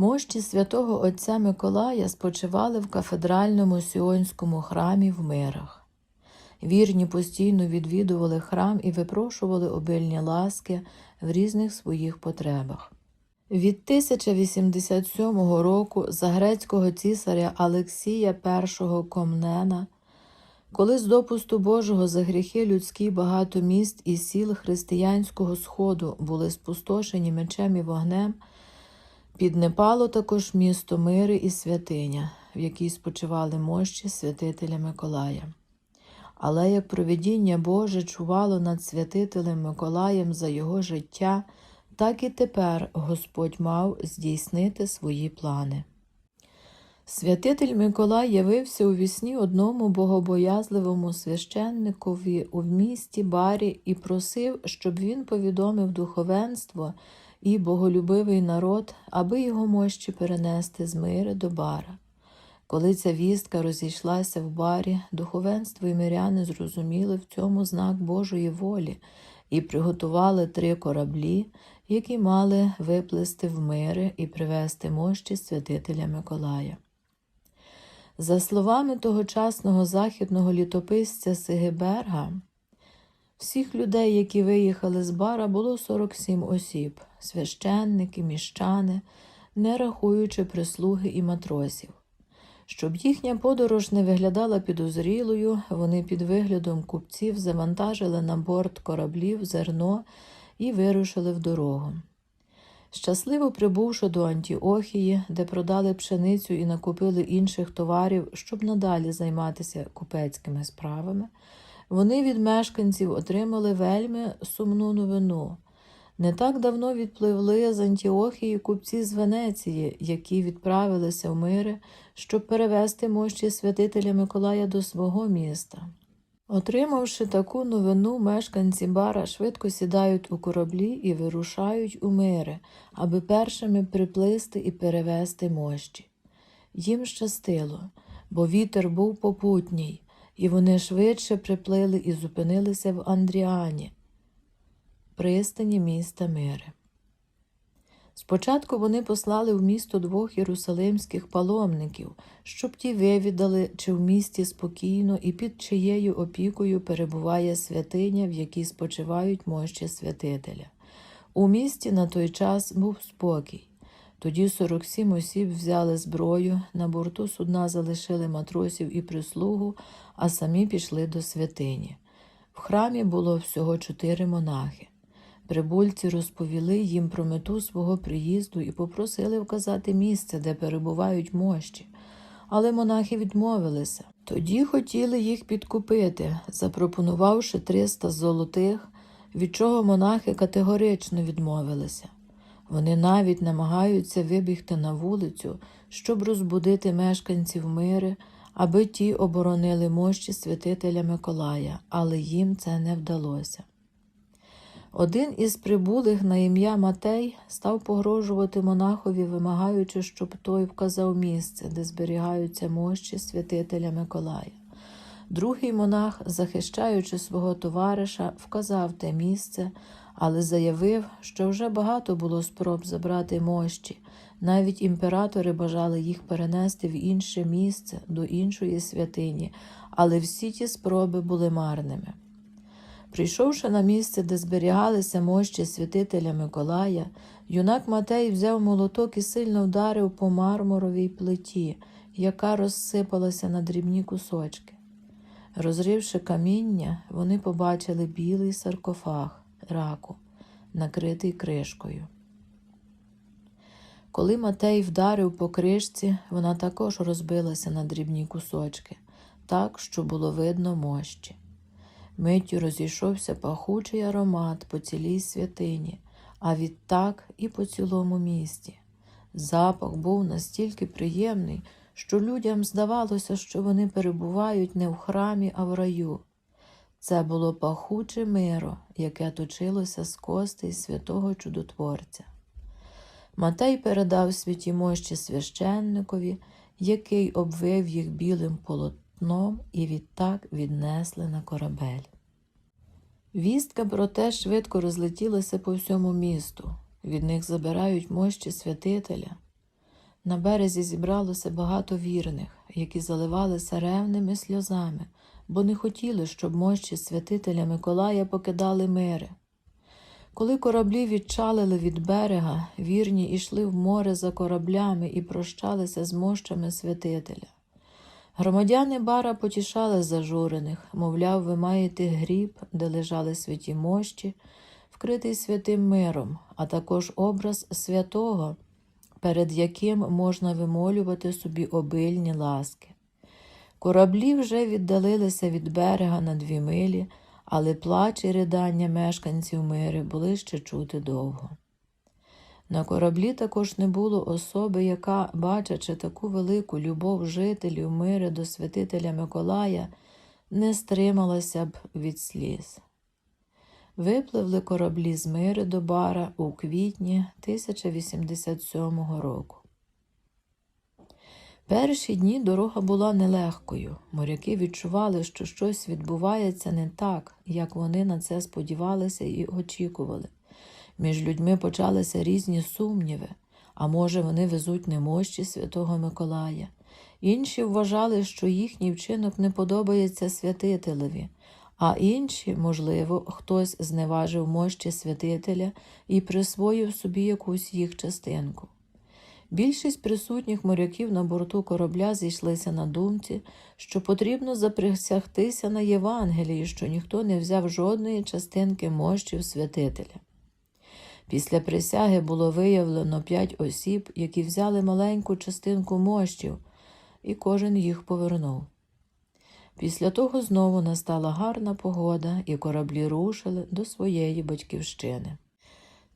Мощі святого Отця Миколая спочивали в кафедральному Сіонському храмі в мирах. Вірні постійно відвідували храм і випрошували обильні ласки в різних своїх потребах. Від 1087 року за грецького цісаря Алексія І Комнена, коли з допусту Божого за гріхи людські багато міст і сіл християнського сходу були спустошені мечем і вогнем, піднепало також місто Мири і святиня, в якій спочивали мощі святителя Миколая. Але як провидіння Боже чувало над святителем Миколаєм за його життя, так і тепер Господь мав здійснити свої плани. Святитель Миколай явився у вісні одному богобоязливому священникові у місті Барі і просив, щоб він повідомив духовенство і боголюбивий народ, аби його мощі перенести з мири до бара. Коли ця вістка розійшлася в барі, духовенство і миряни зрозуміли в цьому знак Божої волі і приготували три кораблі, які мали виплисти в мири і привезти мощі святителя Миколая. За словами тогочасного західного літописця Сигеберга, всіх людей, які виїхали з бара, було 47 осіб священники, міщани, не рахуючи прислуги і матросів. Щоб їхня подорож не виглядала підозрілою, вони під виглядом купців завантажили на борт кораблів зерно і вирушили в дорогу. Щасливо прибувши до Антіохії, де продали пшеницю і накупили інших товарів, щоб надалі займатися купецькими справами, вони від мешканців отримали вельми сумну новину. Не так давно відпливли з Антіохії купці з Венеції, які відправилися в мири, щоб перевести мощі святителя Миколая до свого міста. Отримавши таку новину, мешканці бара швидко сідають у кораблі і вирушають у мири, аби першими приплисти і перевести мощі. Їм щастило, бо вітер був попутній, і вони швидше приплили і зупинилися в Андріані, пристані міста Мири. Спочатку вони послали в місто двох єрусалимських паломників, щоб ті вивідали, чи в місті спокійно і під чиєю опікою перебуває святиня, в якій спочивають мощі святителя. У місті на той час був спокій. Тоді 47 осіб взяли зброю, на борту судна залишили матросів і прислугу, а самі пішли до святині. В храмі було всього чотири монахи. Прибульці розповіли їм про мету свого приїзду і попросили вказати місце, де перебувають мощі. Але монахи відмовилися. Тоді хотіли їх підкупити, запропонувавши 300 золотих, від чого монахи категорично відмовилися. Вони навіть намагаються вибігти на вулицю, щоб розбудити мешканців мири, аби ті оборонили мощі святителя Миколая, але їм це не вдалося. Один із прибулих на ім'я Матей став погрожувати монахові, вимагаючи, щоб той вказав місце, де зберігаються мощі святителя Миколая. Другий монах, захищаючи свого товариша, вказав те місце, але заявив, що вже багато було спроб забрати мощі. Навіть імператори бажали їх перенести в інше місце, до іншої святині, але всі ті спроби були марними. Прийшовши на місце, де зберігалися мощі святителя Миколая, юнак Матей взяв молоток і сильно вдарив по мармуровій плиті, яка розсипалася на дрібні кусочки. Розривши каміння, вони побачили білий саркофаг раку, накритий кришкою. Коли Матей вдарив по кришці, вона також розбилася на дрібні кусочки, так, що було видно мощі. Миттю розійшовся пахучий аромат по цілій святині, а відтак і по цілому місті. Запах був настільки приємний, що людям здавалося, що вони перебувають не в храмі, а в раю. Це було пахуче миро, яке точилося з костей святого чудотворця. Матей передав святі мощі священникові, який обвив їх білим полотном і відтак віднесли на корабель. Вістка про те швидко розлетілася по всьому місту. Від них забирають мощі святителя. на березі зібралося багато вірних, які заливалися ревними сльозами, бо не хотіли, щоб мощі святителя Миколая покидали мири. Коли кораблі відчалили від берега, вірні йшли в море за кораблями і прощалися з мощами святителя. Громадяни бара потішали зажурених, мовляв, ви маєте гріб, де лежали святі мощі, вкритий святим миром, а також образ святого, перед яким можна вимолювати собі обильні ласки. Кораблі вже віддалилися від берега на дві милі, але плач і ридання мешканців мири були ще чути довго. На кораблі також не було особи, яка, бачачи таку велику любов жителів мири до святителя Миколая, не стрималася б від сліз. Випливли кораблі з мири до бара у квітні 1087 року. Перші дні дорога була нелегкою. Моряки відчували, що щось відбувається не так, як вони на це сподівалися і очікували. Між людьми почалися різні сумніви, а може, вони везуть немощі святого Миколая. Інші вважали, що їхній вчинок не подобається святителеві, а інші, можливо, хтось зневажив мощі святителя і присвоїв собі якусь їх частинку. Більшість присутніх моряків на борту корабля зійшлися на думці, що потрібно заприсягтися на Євангелії, що ніхто не взяв жодної частинки мощів святителя. Після присяги було виявлено п'ять осіб, які взяли маленьку частинку мощів, і кожен їх повернув. Після того знову настала гарна погода, і кораблі рушили до своєї батьківщини.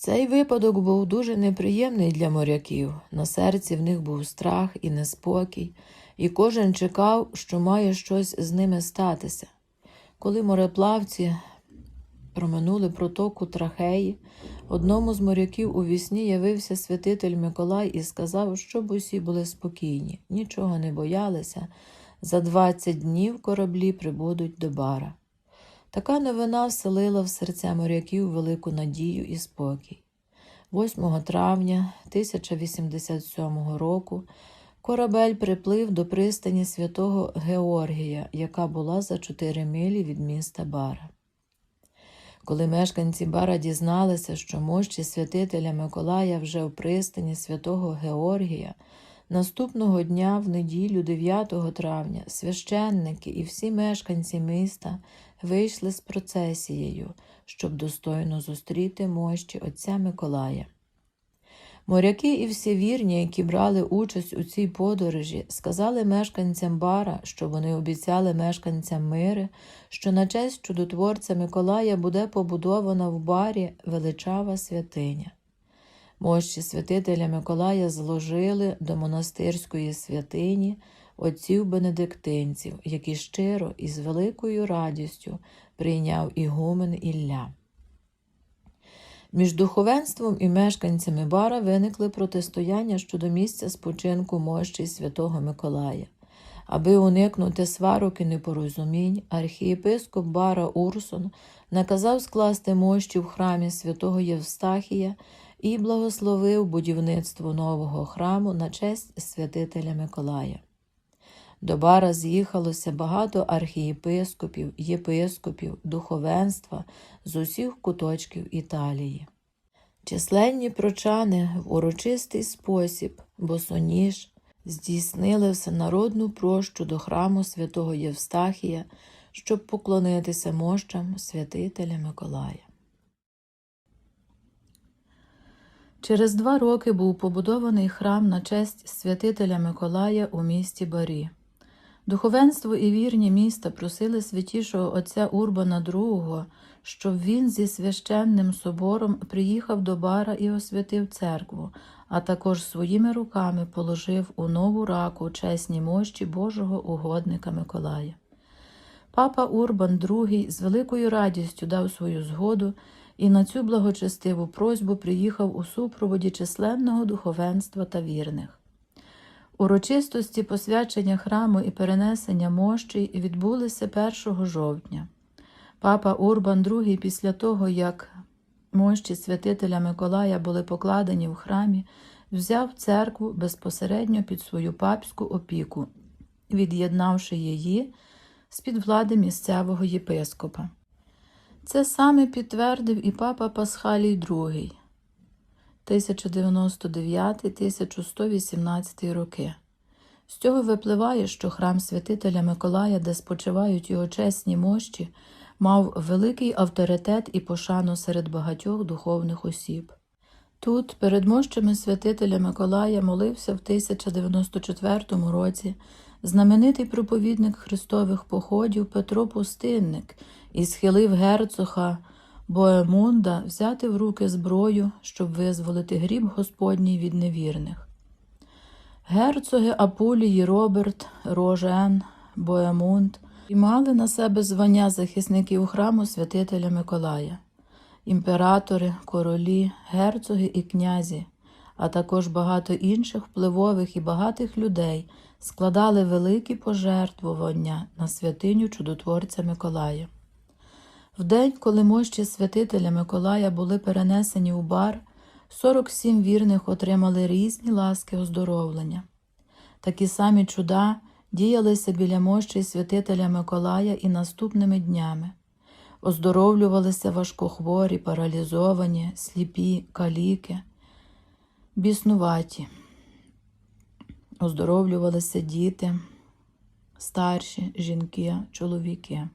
Цей випадок був дуже неприємний для моряків. На серці в них був страх і неспокій, і кожен чекав, що має щось з ними статися. Коли мореплавці проминули протоку Трахеї, одному з моряків у вісні явився святитель Миколай і сказав, щоб усі були спокійні, нічого не боялися. За двадцять днів кораблі прибудуть до бара. Така новина вселила в серця моряків велику надію і спокій. 8 травня 1087 року корабель приплив до пристані святого Георгія, яка була за чотири милі від міста Бара. Коли мешканці Бара дізналися, що мощі святителя Миколая вже в пристані святого Георгія, наступного дня, в неділю 9 травня, священники і всі мешканці міста вийшли з процесією, щоб достойно зустріти мощі отця Миколая. Моряки і всі вірні, які брали участь у цій подорожі, сказали мешканцям бара, що вони обіцяли мешканцям мири, що на честь чудотворця Миколая буде побудована в барі величава святиня. Мощі святителя Миколая зложили до монастирської святині отців бенедиктинців, які щиро і з великою радістю прийняв ігумен Ілля. Між духовенством і мешканцями бара виникли протистояння щодо місця спочинку мощі святого Миколая. Аби уникнути сварок і непорозумінь, архієпископ Бара Урсон наказав скласти мощі в храмі святого Євстахія і благословив будівництво нового храму на честь святителя Миколая. До бара з'їхалося багато архієпископів, єпископів, духовенства з усіх куточків Італії. Численні прочани в урочистий спосіб, босоніж, здійснили всенародну прощу до храму святого Євстахія, щоб поклонитися мощам святителя Миколая. Через два роки був побудований храм на честь святителя Миколая у місті Барі. Духовенство і вірні міста просили святішого отця Урбана II, щоб він зі священним собором приїхав до бара і освятив церкву, а також своїми руками положив у нову раку чесні мощі Божого угодника Миколая. Папа Урбан II з великою радістю дав свою згоду і на цю благочестиву просьбу приїхав у супроводі численного духовенства та вірних. Урочистості посвячення храму і перенесення мощей відбулися 1 жовтня. Папа Урбан II після того, як мощі святителя Миколая були покладені в храмі, взяв церкву безпосередньо під свою папську опіку, від'єднавши її з-під влади місцевого єпископа. Це саме підтвердив і папа Пасхалій II 1099-1118 роки. З цього випливає, що храм святителя Миколая, де спочивають його чесні мощі, мав великий авторитет і пошану серед багатьох духовних осіб. Тут, перед мощами святителя Миколая, молився в 1094 році знаменитий проповідник Христових походів Петро Пустинник і схилив герцога Боемунда взяти в руки зброю, щоб визволити гріб Господній від невірних. Герцоги Апулії Роберт, Рожен, Боемунд мали на себе звання захисників храму святителя Миколая, імператори, королі, герцоги і князі, а також багато інших впливових і багатих людей складали великі пожертвування на святиню чудотворця Миколая. В день, коли мощі святителя Миколая були перенесені у бар, 47 вірних отримали різні ласки оздоровлення. Такі самі чуда діялися біля мощі святителя Миколая і наступними днями. Оздоровлювалися важкохворі, паралізовані, сліпі, каліки, біснуваті. Оздоровлювалися діти, старші, жінки, чоловіки.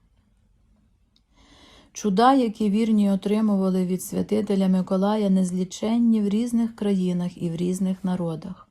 Чуда, які вірні отримували від святителя Миколая, незліченні в різних країнах і в різних народах.